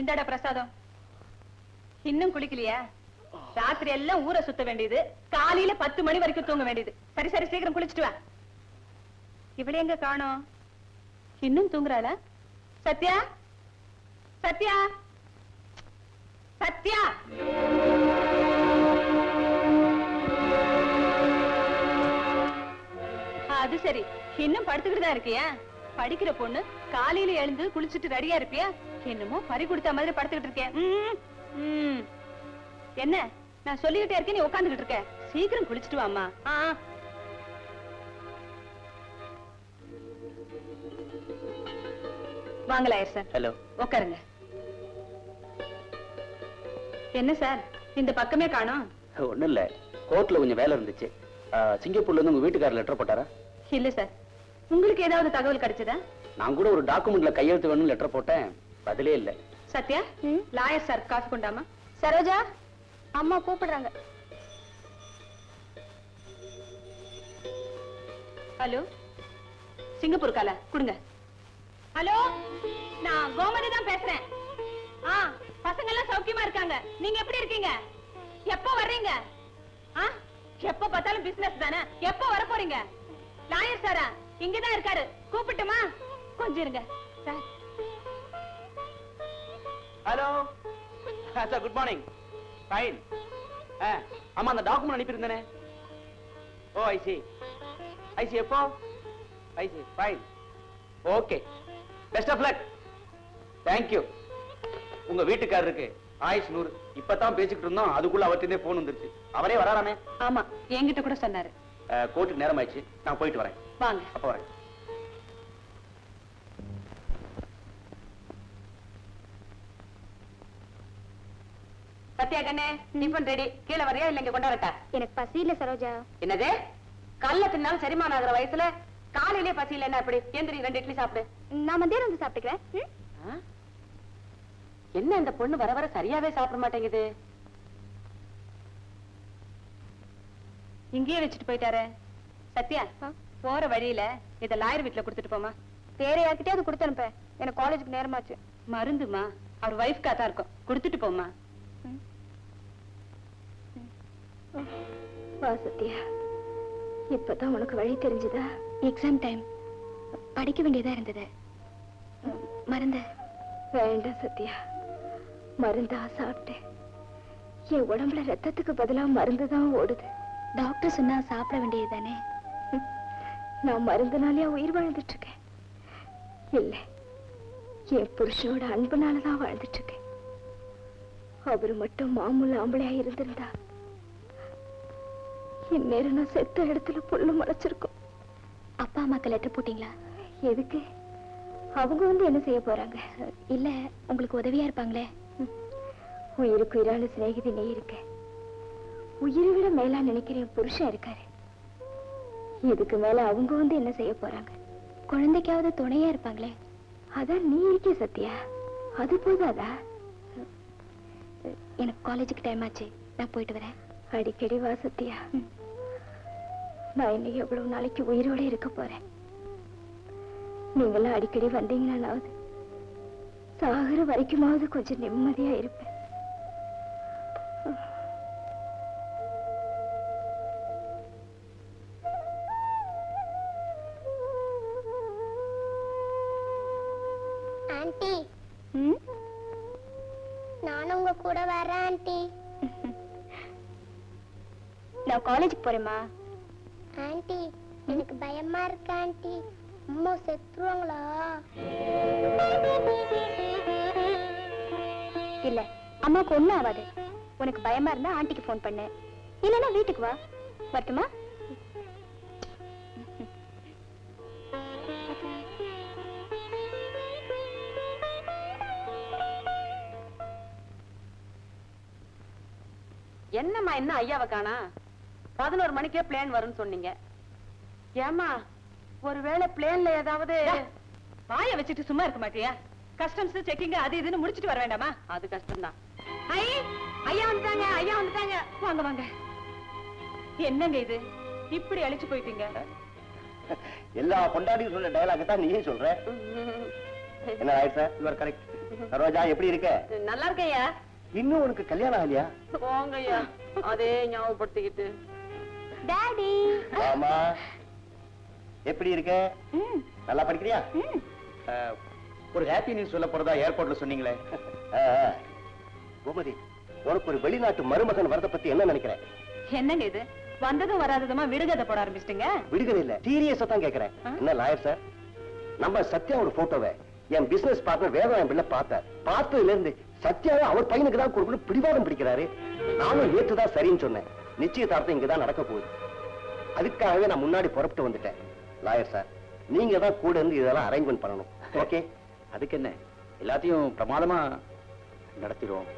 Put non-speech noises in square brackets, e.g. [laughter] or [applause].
இந்தாடா பிரசாதம். இன்னும் குளிக்கலையா? ராத்திரி எல்லாம் ஊரை சுத்த வேண்டியது. காலையில பத்து மணி வரைக்கும் தூங்க வேண்டியது. சரி சரி சீக்கிரம் குளிச்சுட்டு வா. இவளை எங்க காணோம்? இன்னும் தூங்குறாளா? சத்யா? சத்யா? சத்யா? அது சரி. இன்னும் படுத்துக்கிட்டு தான் இருக்கியா? படிக்கிற பொண்ணு காலையில எழுந்து குளிச்சுட்டு ரெடியா இருப்பியா? என்னமோ பறி கொடுத்த மாதிரி படுத்துக்கிட்டு இருக்கேன். என்ன? நான் சொல்லிக்கிட்டே இருக்கேன் நீ உட்காந்துக்கிட்டு இருக்க. சீக்கிரம் குளிச்சுட்டு வாம்மா. ஆ. ஆ. வாங்க லாயர் சார். ஹலோ. உட்காருங்க என்ன சார்? இந்த பக்கமே காணோம். ஒண்ணும் இல்ல கோர்ட்ல கொஞ்சம் வேலை இருந்துச்சு. சிங்கப்பூர்ல இருந்து உங்க வீட்டுக்காரர் லெட்டர் போட்டாரா? இல்ல சார். உங்களுக்கு ஏதாவது தகவல் கிடைச்சதா? நான் கூட ஒரு டாக்குமெண்ட்ல கையெழுத்து வேணும்னு லெட்டர் போட்டேன். பதிலே இல்ல. சத்யா லாயர் சார் காஃபி கொண்டாமா? சரோஜா அம்மா கூப்பிடுறாங்க. ஹலோ? சிங்கப்பூர் கால கொடுங்க. ஹலோ? நான் கோமதி தான் பேசுறேன். ஆ பசங்க எல்லாம் சௌக்கியமா இருக்காங்க. நீங்க எப்படி இருக்கீங்க? எப்போ வர்றீங்க? ஆ எப்போ பார்த்தாலும் பிசினஸ் தானே? எப்போ வர போறீங்க? லாயர் சாரா இங்கதான் இருக்காரு. கூப்பிட்டுமா? கொஞ்சம் இருங்க. Sir. Hello sir good morning fine ஆமா அந்த டாக்குமெண்ட் அனுப்பியிருந்தேனே. Oh I see I see எப்போ? I see fine okay best of luck thank you உங்க வீட்டுக்காரருக்கு ஆயுஷ் நூறு. இப்பதான் பேசிக்கிட்டு இருந்தோம். அதுக்குள்ள அவர்கிட்டே போன் வந்துருச்சு. அவரே வராராமே? ஆமா என்கிட்ட கூட சொன்னாரு. கோர்ட்டுக்கு நேரம் ஆயிடுச்சு நான் போயிட்டு வரேன். வாங்க. அப்ப வரேன். சத்யா கண்ணே டிஃபன் ரெடி கீழே வரையா இல்ல இங்க கொண்டாடட்டா எனக்கு பசி இல்ல சரோஜா. என்னது? கல்ல தின்னாலும் செரிமானம் ஆகுற வயசுல காலையிலே பசி இல்ல என்ன அப்படி எந்திரி ரெண்டு இட்லி சாப்பிடு? நான் மத்தியானம் வந்து சாப்பிட்டுக்கிறேன்? என்ன இந்த பொண்ணு வர வர சரியாவே சாப்பிட மாட்டேங்குது? இங்கேயே வச்சுட்டு போயிட்டாரே. சத்யா? போற வழியில இத லாயர் வீட்டுல கொடுத்துட்டு போமா வேற யார்கிட்டயாவது கொடுத்து அனுப்ப. எனக்கு காலேஜுக்கு நேரமாச்சு. மருந்துமா? அவர் ஒய்ஃப்கா தான் இருக்கும். கொடுத்துட்டு போமா வா சத்யா. இப்பதான் உனக்கு வழி தெரிஞ்சுதா? எக்ஸாம் டைம் படிக்க வேண்டியதா இருந்தது. மருந்து வேண்டாம் சத்யா. மருந்தா சாப்பிட்டேன். என் உடம்புல ரத்தத்துக்கு பதிலா மருந்து தான் ஓடுது. டாக்டர் சொன்னா சாப்பிட வேண்டியது தானே நான் மருந்துனாலே உயிர் வாழ்ந்துட்டு இருக்கேன் இல்ல. என் புருஷனோட அன்புனால தான் வாழ்ந்துட்டு இருக்கேன் அவரு மட்டும் மாமூல் ஆம்பளையா இருந்திருந்தா இந்நேரம் நான் செத்த இடத்துல புல்லு முளைச்சிருக்கும். அப்பா அம்மாக்கு லெட்டர் போட்டீங்களா? எதுக்கு? அவங்க வந்து என்ன செய்ய போறாங்க? இல்ல உங்களுக்கு உதவியா இருப்பாங்களே. உயிருக்கு உயிரான சிநேகிதி நீ இருக்க. உயிரை விட மேலா நினைக்கிற என் புருஷன் இருக்காரு. இதுக்கு மேல அவங்க வந்து என்ன செய்ய போறாங்க? குழந்தைக்காவது துணையா இருப்பாங்களே? அதான் நீ இருக்கே சத்யா. அது போதாதா? எனக்கு காலேஜுக்கு டைம் ஆச்சு. நான் போயிட்டு வரேன். அடிக்கடி வா சத்யா. நான் இன்னைக்கு எவ்வளவு நாளைக்கு உயிரோட இருக்க போறேன்? நீங்களாம் அடிக்கடி வந்தீங்கன்னாவது சாகுற வரைக்குமாவது கொஞ்சம் நிம்மதியா இருப்பேன். ஆண்டி? நானும் உங்க கூட வரேன் ஆண்டி. நான் காலேஜுக்கு போறேம்மா. ஆண்டி எனக்கு பயமா இருக்கு ஆண்டி. அம்மா செத்துருவாங்களா? இல்ல அம்மாவுக்கு ஒண்ணும் ஆகாது. உனக்கு பயமா இருந்தா ஆண்டிக்கு ஃபோன் பண்ணு. இல்லைன்னா வீட்டுக்கு வா. வரட்டுமா? என்னம்மா என்ன ஐயாவை காணா? பதினோரு மணிக்கே பிளேன் வரும்னு சொன்னீங்க. ஏமா ஒருவேளை பிளேன்ல ஏதாவது வாய வச்சுட்டு சும்மா இருக்க மாட்டியா? கஸ்டம்ஸ் செக்கிங் அது இதுன்னு முடிச்சிட்டு வர வேண்டாமா? அது கஷ்டம்தான். ஐ ஐயா வந்துட்டாங்க ஐயா வந்துட்டாங்க. வாங்க வாங்க. என்னங்க இது? இப்படி அழிச்சு போயிட்டீங்க. எல்லா பொண்டாட்டியும் சொல்ற டயலாக் தான் நீயே சொல்ற? என்ன ஆர் கரெக்ட் சரோஜா எப்படி இருக்க? நல்லா இருக்கேயா இன்னும் உனக்கு கல்யாணம் ஆகலையா? போங்கய்யா அதே ஞாபகப்படுத்திக்கிட்டு. டாடி ஆமா. எப்படி இருக்க? நல்லா படிக்கிறியா? ஒரு ஹாப்பி நியூஸ் சொல்ல போறதா ஏர்போர்ட்ல சொன்னீங்களே. கோமதி உனக்கு ஒரு வெளிநாட்டு மருமகன் வரத பத்தி என்ன நினைக்கிறேன் என்னங்க இது? வந்ததும் வராததுமா விடுகதை போட ஆரம்பிச்சிட்டீங்க? விடுதலை இல்ல சீரியஸா தான் கேக்குறேன். என்ன லாயர் சார் நம்ம சத்யாவோட போட்டோவை என் பிசினஸ் பார்ட்னர் வேதம் என் பிள்ளை பார்த்தார் பார்த்ததுல இருந்து சத்யாவை அவர் பையனுக்கு தான் கொடுக்கணும் பிடிவாதம் பிடிக்கிறாரு. நானும் நேத்து தான் சரின்னு சொன்னேன். நிச்சயதார்த்தம் இங்கதான் நடக்க போகுது. அதுக்காகவே நான் முன்னாடி புறப்பட்டு வந்துட்டேன். லாயர் சார் நீங்க தான் கூட இருந்து இதெல்லாம் அரேஞ்ச்மெண்ட் பண்ணணும். ஓகே [laughs] அதுக்கு என்ன? எல்லாத்தையும் பிரமாதமா நடத்திடுவோம்.